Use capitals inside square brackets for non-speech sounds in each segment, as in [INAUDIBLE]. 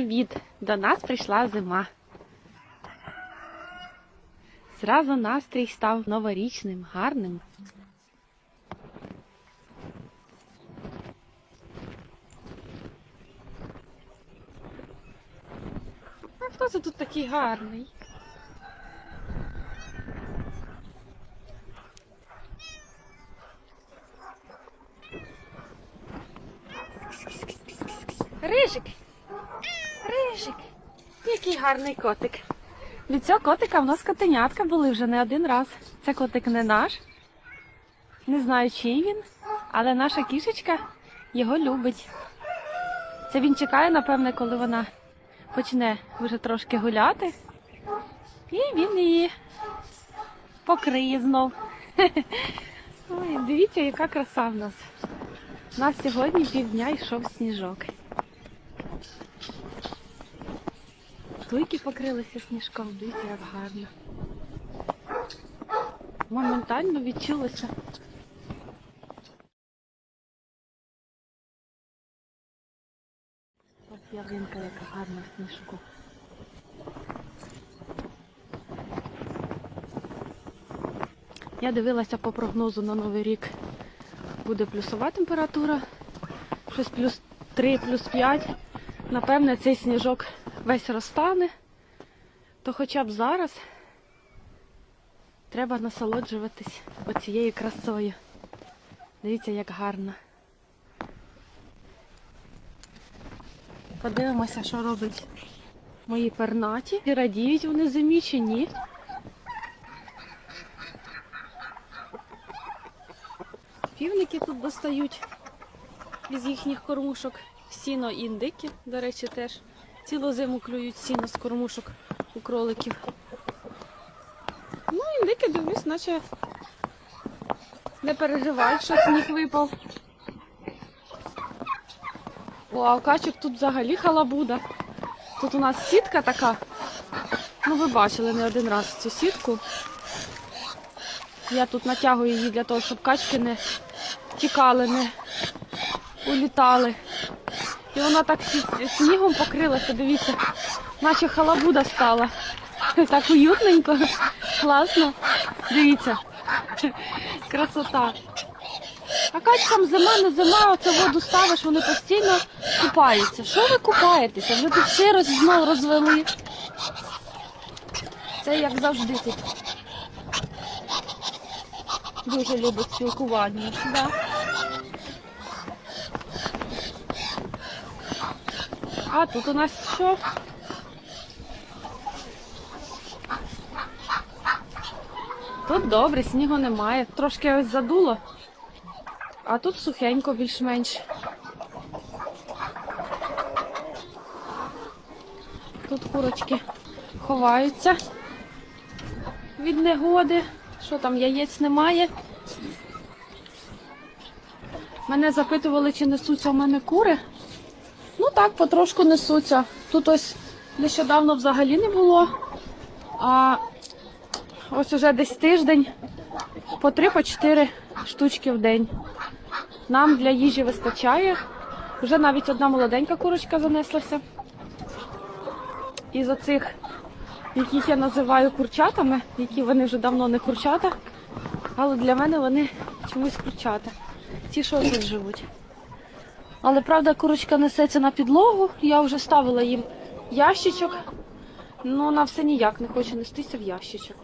Привіт! До нас прийшла зима. Зразу настрій став новорічним, гарним. А хто це тут такий гарний? Рижик! Який гарний котик. Від цього котика в нас котенятка були вже не один раз. Це котик не наш. Не знаю, чий він, але наша кішечка його любить. Це він чекає, напевне, коли вона почне вже трошки гуляти. І він її покриє знов. [LAUGHS] Ой, дивіться, яка краса в нас. У нас сьогодні півдня йшов сніжок. Туйки покрилися сніжком, дивіться, як гарно. Моментально відчулося. Ось ялинка, яка гарна в сніжку. Я дивилася по прогнозу на Новий рік. Буде плюсова температура. Щось плюс 3, плюс 5. Напевне, цей сніжок весь розтане. То хоча б зараз треба насолоджуватись оцією красою. Дивіться, як гарно. Подивимося, що роблять мої пернаті. Чи радіють вони зимі чи ні. Півники тут достають із їхніх кормушок. Сіно і індики, до речі, теж. Цілу зиму клюють сіно з кормушок у кроликів. Ну, індики, дивлюсь, наче не переживають, що сніг випав. О, а у качок тут взагалі халабуда. Тут у нас сітка така. Ну, ви бачили не один раз цю сітку. Я тут натягую її для того, щоб качки не тікали, не улітали. І вона так снігом покрилася, дивіться, наче халабуда стала. [LAUGHS] Так уютненько, класно. Дивіться. Красота. А качкам зима, не зима, оце воду ставиш, вони постійно купаються. Що ви купаєтеся? Ви тут сирость знов розвели. Це як завжди тут. Дуже любить спілкування. Да. А тут у нас що? Тут добре, снігу немає. Трошки ось задуло, а тут сухенько більш-менш. Тут курочки ховаються від негоди. Що там, яєць немає? Мене запитували, чи несуться в мене кури. Ну так, потрошку несуться. Тут ось нещодавно взагалі не було. А ось уже десь тиждень по три, по чотири штучки в день. Нам для їжі вистачає. Вже навіть одна молоденька курочка занеслася. Із оцих, яких я називаю курчатами, які вони вже давно не курчата, але для мене вони чомусь курчата. Ті, що тут живуть. Але правда, курочка несеться на підлогу. Я вже ставила їм ящичок. Ну, вона все ніяк не хоче нестися в ящичок.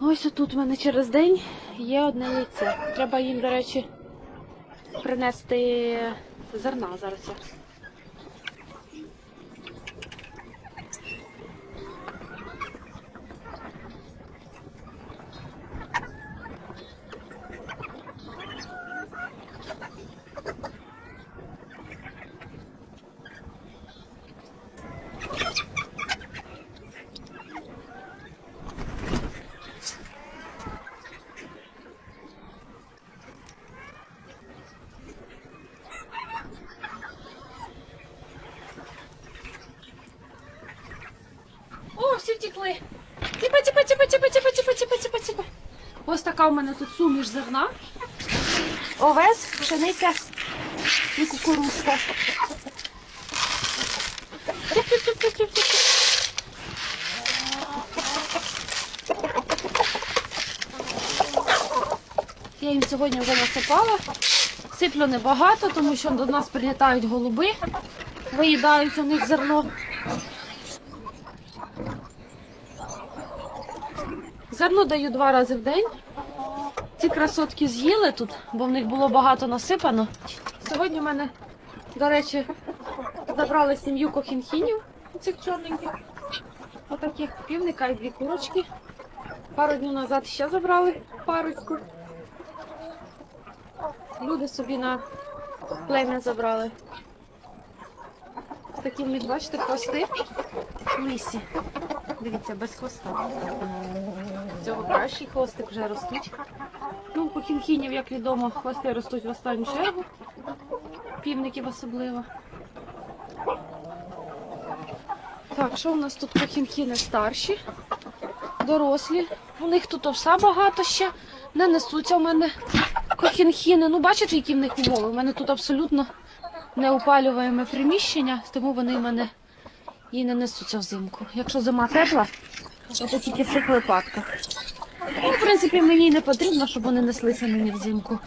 Ось тут в мене через день є одне яйце. Треба їм, до речі, принести зерна зараз. Втекли. Тіпа, тіпа, тіпа, тіпа, тіпа, тіпа, тіпа, тіпа, тіпа. Ось така у мене тут суміш зерна. Овес, пшениця і кукурузка. Я їм сьогодні вже насипала. Сиплю небагато, тому що до нас прилітають голуби, виїдають у них зерно. Зерно даю два рази в день. Ці красотки з'їли тут, бо в них було багато насипано. Сьогодні в мене, до речі, забрали сім'ю кохінхінів, цих чорненьких. Отаких півника і дві курочки. Пару днів назад ще забрали парочку. Люди собі на плем'я забрали. Такі в них, бачите, хвости в лісі. Дивіться, без хвоста. Цього кращий хвостик вже ростуть. Ну, у як відомо, хвости ростуть в останню чергу. Півників особливо. Так, що у нас тут кохінхіни старші, дорослі. У них тут овса багато ще. Не несуться у мене кохінхіни. Ну, бачите, які в них умови? У мене тут абсолютно неопалюваємо приміщення, тому вони в мене і не несуться взимку. Якщо зима тепла, це тільки в цих випадках. Ну, в принципі, мені й не потрібно, щоб вони неслися мені взимку.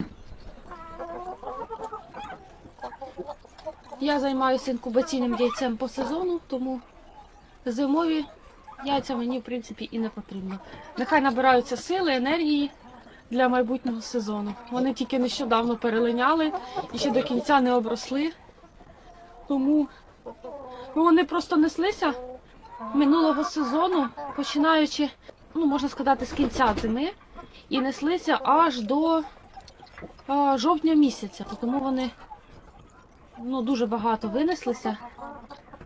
Я займаюся інкубаційним яйцем по сезону, тому зимові яйця мені, в принципі, і не потрібно. Нехай набираються сили, енергії для майбутнього сезону. Вони тільки нещодавно перелиняли і ще до кінця не обросли. Тому ну, вони просто неслися минулого сезону, починаючи, ну можна сказати, з кінця зими, і неслися аж до а, жовтня місяця. Тому вони ну, дуже багато винеслися,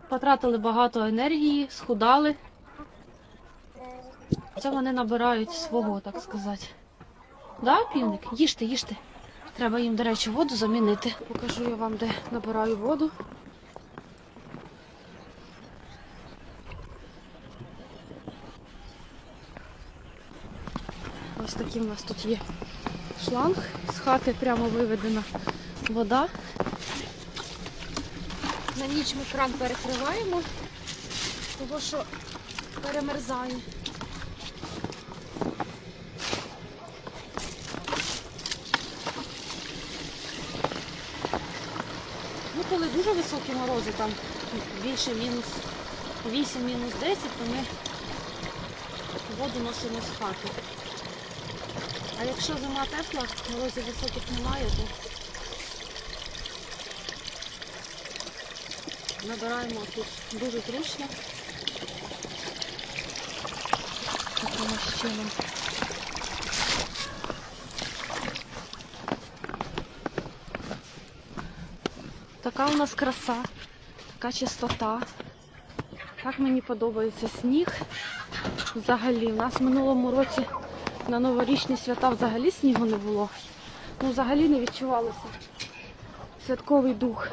потратили багато енергії, схудали. Це вони набирають свого, так сказати. Да, півник? Їжте, їжте. Треба їм, до речі, воду замінити. Покажу я вам, де набираю воду. Ось такий у нас тут є шланг. З хати прямо виведена вода. На ніч ми кран перекриваємо, тому що перемерзає. Ну, коли дуже високі морози, там більше мінус 8, мінус 10, то ми воду носимо з хати. А якщо зима тепла, морозів високих немає, то набираємо тут дуже зручно. Таким чином. Така у нас краса, така чистота. Так мені подобається сніг. Взагалі, у нас в минулому році на новорічні свята взагалі снігу не було. Ну, взагалі не відчувалося святковий дух.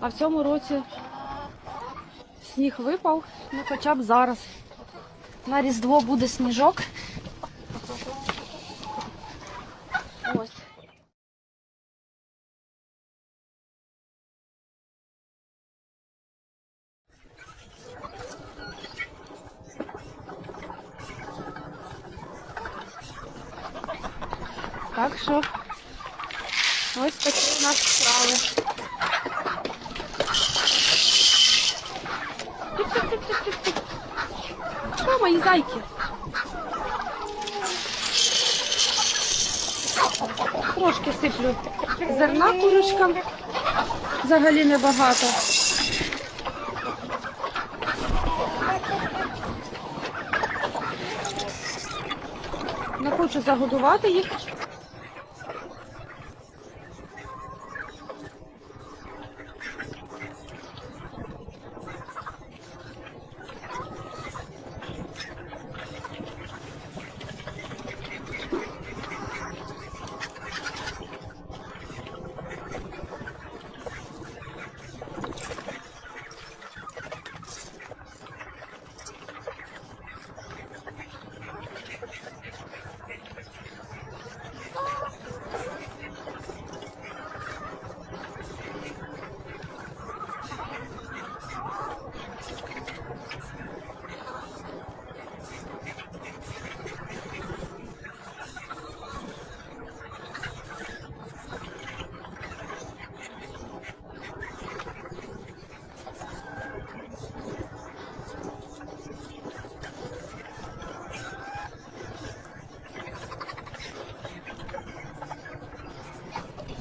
А в цьому році сніг випав, ну хоча б зараз. На Різдво буде сніжок. Ось. Так що ось такі у нас справи. Тик-тик-тик-тик-тик. Що, мої зайки? Трошки сиплю зерна курочкам. Взагалі небагато. Не хочу загодувати їх.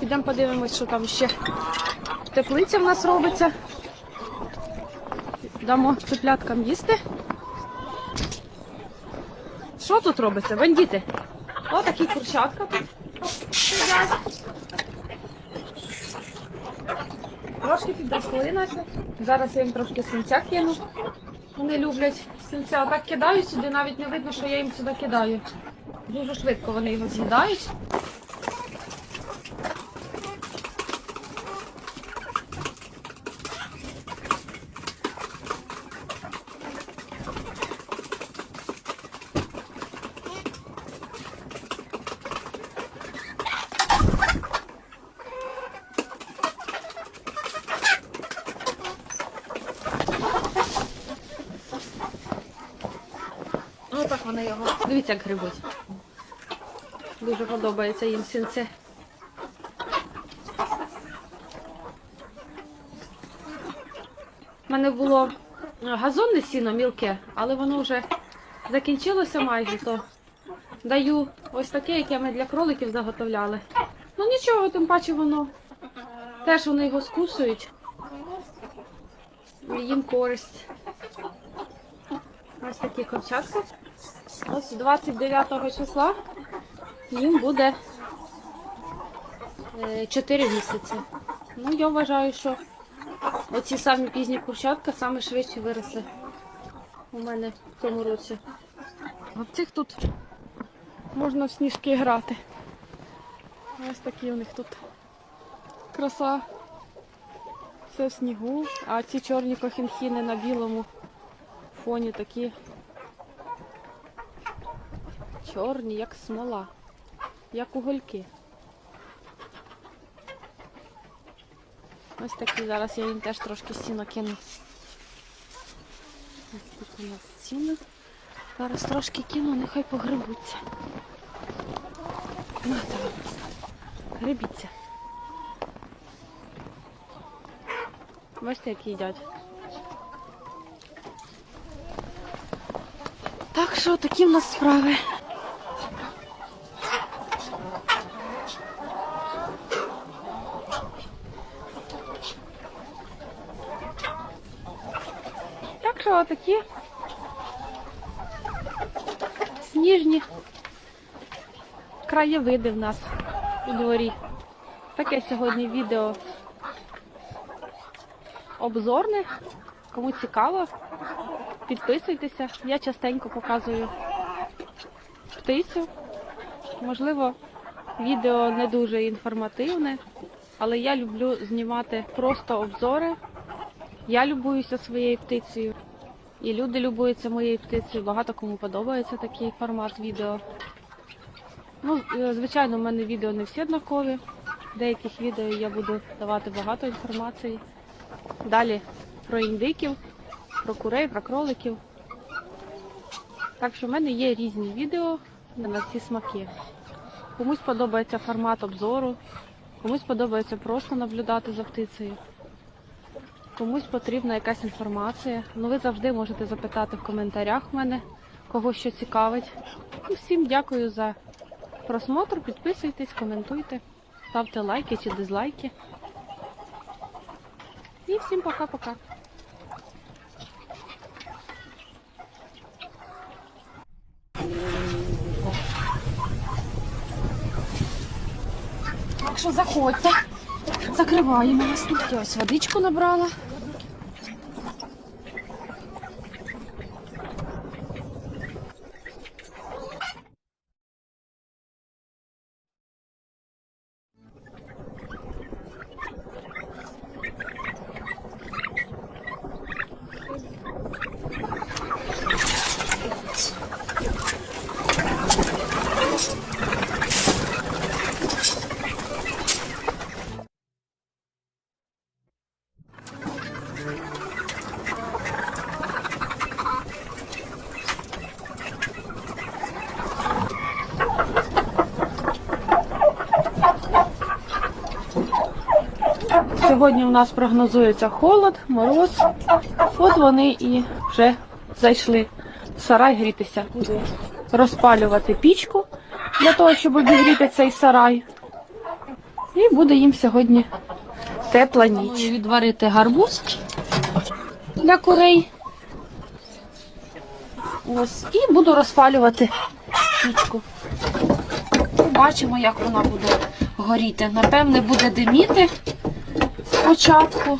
Підемо подивимось, що там ще теплиця в нас робиться. Дамо цепляткам їсти. Що тут робиться? Бандіти. О, такі курчатка тут. Трошки підросли наче. Зараз я їм трошки синця кину. Вони люблять синця. Так кидаю сюди, навіть не видно, що я їм сюди кидаю. Дуже швидко вони його з'їдають. Ну так вони його. Дивіться, як грибуть. Дуже подобається їм сінце. У мене було газонне сіно мілке, але воно вже закінчилося майже, то даю ось таке, яке ми для кроликів заготовляли. Ну нічого, тим паче воно. Теж вони його скусують. Їм користь. Ось такі ковчатки. Ось 29 числа їм буде 4 місяці. Ну, я вважаю, що оці самі пізні курчатка саме швидше виросли у мене в цьому році. В цих тут можна в сніжки грати. Ось такі у них тут краса. Все в снігу, а ці чорні кохінхіни на білому фоні такі чорні, як смола, як угольки. Ось такі зараз я їм теж трошки сіно кину. Ось тут у нас сіно. Зараз трошки кину, нехай погребуться. На там. Гребіться. Бачите, як їдять. Так що такі в нас справи. Що отакі сніжні краєвиди в нас у дворі. Таке сьогодні відео обзорне. Кому цікаво, підписуйтеся. Я частенько показую птицю. Можливо, відео не дуже інформативне, але я люблю знімати просто обзори. Я любуюся своєю птицею. І люди любуються моєю птицею. Багато кому подобається такий формат відео. Ну, е, звичайно, в мене відео не всі однакові. Деяких відео я буду давати багато інформації. Далі про індиків, про курей, про кроликів. Так що в мене є різні відео на всі смаки. Комусь подобається формат обзору, комусь подобається просто наблюдати за птицею. Комусь потрібна якась інформація. Ну ви завжди можете запитати в коментарях в мене, кого що цікавить. І всім дякую за просмотр. Підписуйтесь, коментуйте, ставте лайки чи дизлайки. І всім пока-пока. Так що заходьте. Закриваємо. Я ось водичку набрала. Сьогодні у нас прогнозується холод, мороз. От вони і вже зайшли в сарай грітися. Буду розпалювати пічку для того, щоб обігріти цей сарай. І буде їм сьогодні тепла ніч. Відварити гарбуз для курей. Ось, і буду розпалювати пічку. Побачимо, як вона буде горіти. Напевне, буде диміти спочатку.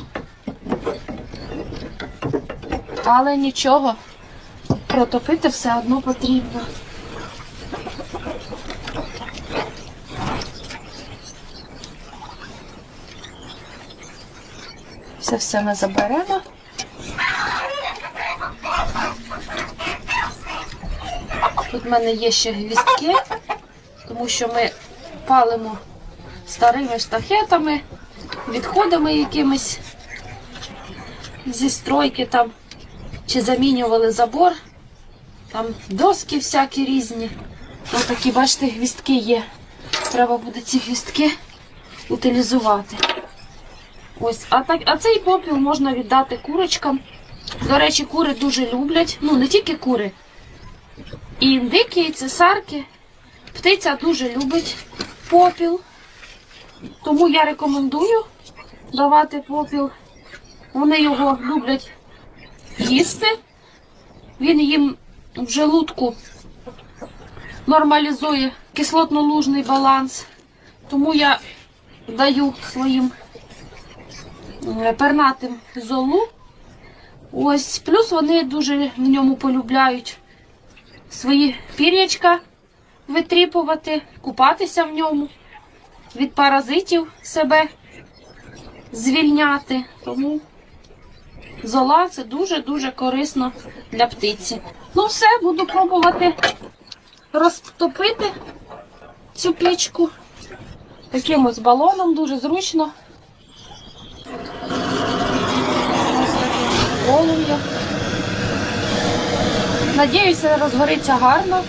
Але нічого, протопити все одно потрібно. Це все ми заберемо. Тут в мене є ще гвіздки, тому що ми палимо старими штахетами, відходами якимись зі стройки там, чи замінювали забор, там доски всякі різні. Ось такі, бачите, гвіздки є. Треба буде ці гвіздки утилізувати. Ось, а так, а цей попіл можна віддати курочкам. До речі, кури дуже люблять. Ну, не тільки кури. І індики, і цесарки. Птиця дуже любить попіл. Тому я рекомендую давати попіл. Вони його люблять їсти. Він їм в желудку нормалізує кислотно-лужний баланс. Тому я даю своїм е, пернатим золу. Ось, плюс вони дуже в ньому полюбляють свої пір'ячка витріпувати, купатися в ньому, від паразитів себе звільняти. Тому зола це дуже-дуже корисно для птиці. Ну все, буду пробувати розтопити цю пічку. Таким ось балоном дуже зручно. Полум'ям. Надіюся, розгориться гарно.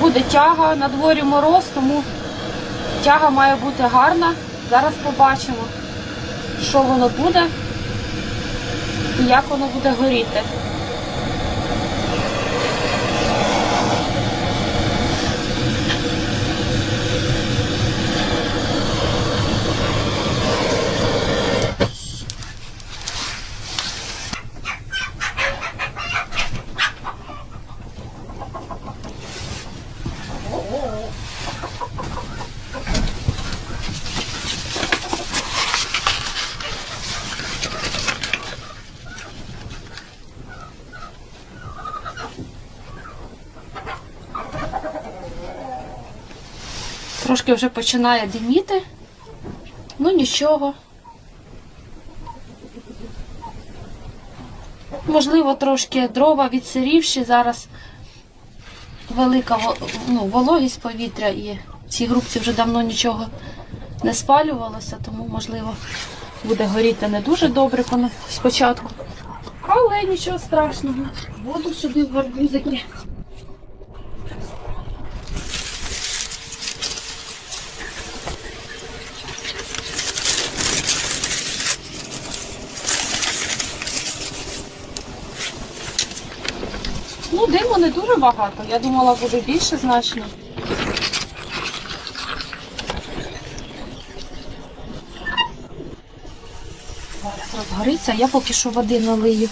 Буде тяга, на дворі мороз, тому тяга має бути гарна. Зараз побачимо, що воно буде і як воно буде горіти. Трошки вже починає диміти. Ну нічого. Можливо, трошки дрова відсирівші. Зараз велика ну, вологість повітря і в цій групці вже давно нічого не спалювалося, тому, можливо, буде горіти не дуже добре спочатку. Але нічого страшного. Воду сюди в гарбузики. Не дуже багато. Я думала, буде більше значно. Розгориться, я поки що води налию.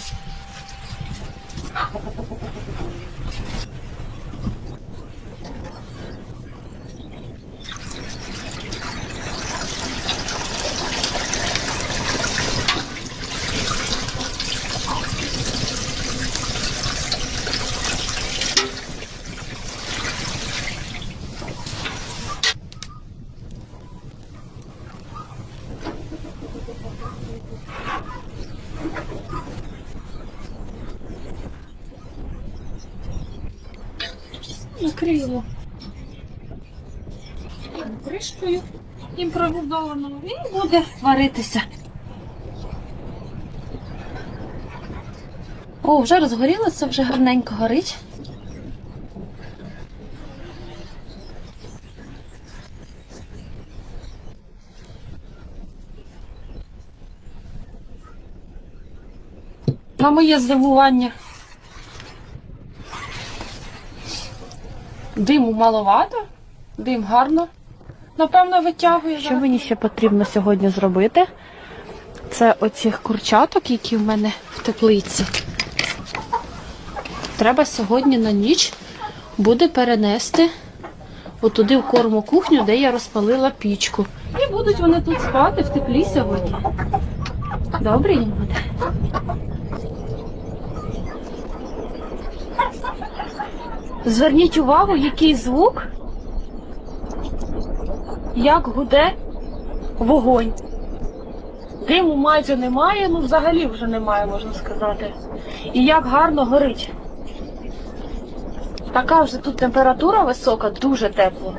Накриємо кришкою імпровізованою і буде варитися. О, вже розгорілося, вже гарненько горить. На моє здивування. Диму маловато, дим гарно Напевно, витягує. Що мені ще потрібно сьогодні зробити? Це оцих курчаток, які в мене в теплиці. Треба сьогодні на ніч буде перенести отуди в корму кухню, де я розпалила пічку. І будуть вони тут спати в теплі сьогодні. Добре їм буде. Зверніть увагу, який звук, як гуде вогонь. Диму майже немає, ну взагалі вже немає, можна сказати. І як гарно горить. Така вже тут температура висока, дуже тепло.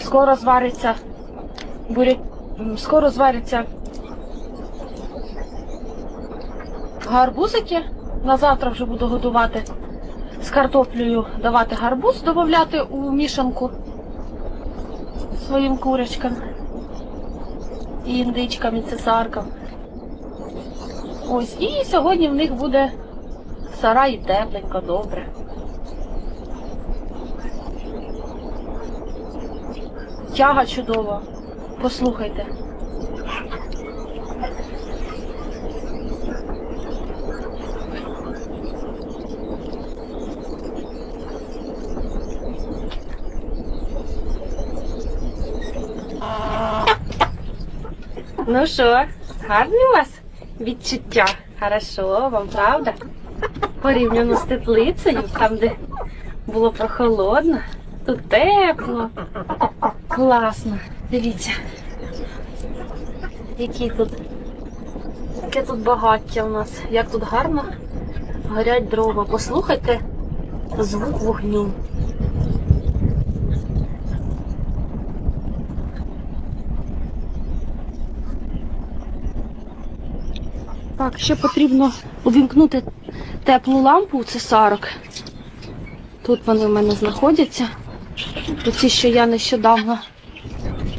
Скоро звариться буря... скоро зваряться гарбузики. На завтра вже буду готувати з картоплею, давати гарбуз, додати у мішанку своїм курочкам і індичкам, і цесаркам. Ось, і сьогодні в них буде сарай тепленько, добре. Тяга чудова. Послухайте. Ну що, гарні у вас відчуття? Хорошо, вам правда? Порівняно з теплицею, там, де було прохолодно, тут тепло. Класно. Дивіться. Які тут. Яке тут багаття у нас. Як тут гарно горять дрова. Послухайте звук вогню. Так, ще потрібно увімкнути теплу лампу у цесарок. Тут вони в мене знаходяться. Оці, що я нещодавно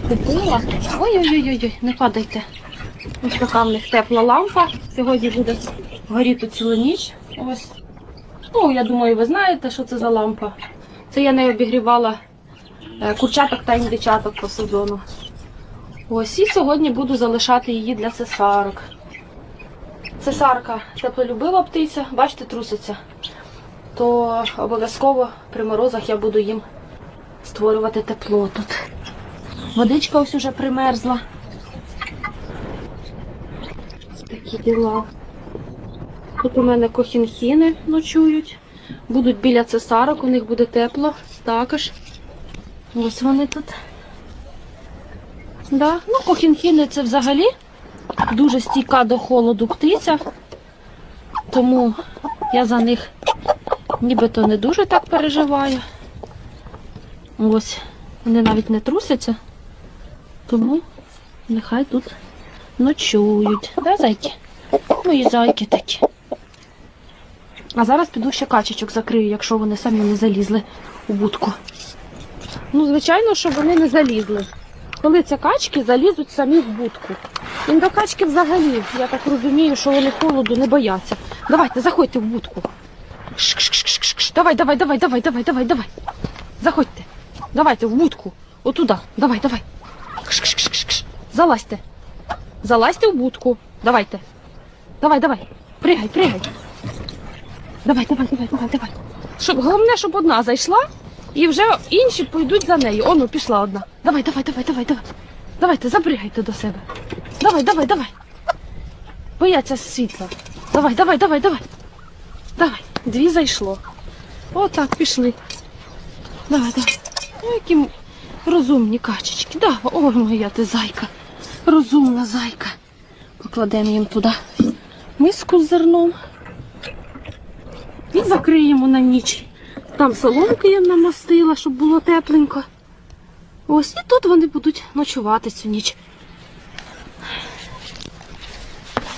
купила. Ой-ой-ой, не падайте. Ось така в них тепла лампа. Сьогодні буде горіти цілу ніч. Ось. Ну, я думаю, ви знаєте, що це за лампа. Це я не обігрівала е, курчаток та індичаток по сезону. Ось і сьогодні буду залишати її для цесарок. Цесарка теплолюбива птиця, бачите, труситься. То обов'язково при морозах я буду їм створювати тепло тут. Водичка ось уже примерзла. Такі діла. Тут у мене кохінхіни ночують. Будуть біля цесарок, у них буде тепло також. Ось вони тут. Да. Ну, кохінхіни це взагалі дуже стійка до холоду птиця. Тому я за них нібито не дуже так переживаю. Ось, вони навіть не трусяться, тому нехай тут ночують. Да, зайки? Мої зайки такі. А зараз піду ще качечок закрию, якщо вони самі не залізли у будку. Ну, звичайно, що вони не залізли. Коли це качки залізуть самі в будку. Індокачки взагалі, я так розумію, що вони холоду не бояться. Давайте, заходьте в будку. Давай, давай, давай, давай, давай, давай, давай. Заходьте. Давайте в будку. Отуда. Давай, давай. Залазьте. Залазьте в будку. Давайте. Давай, давай. Пригай, пригай. Давай, давай, давай, давай, давай. Щоб, головне, щоб одна зайшла, і вже інші пойдуть за нею. Оно, пішла одна. Давай, давай, давай, давай, давай. Давайте, запригайте до себе. Давай, давай, давай. Бояться світла. Давай, давай, давай, давай. Давай. Дві зайшло. Отак, пішли. Давай, давай. Ну, які розумні качечки. Давай. Ой, моя ти зайка. Розумна зайка. Покладемо їм туди миску з зерном. І закриємо на ніч. Там соломки я намастила, щоб було тепленько. Ось і тут вони будуть ночувати цю ніч.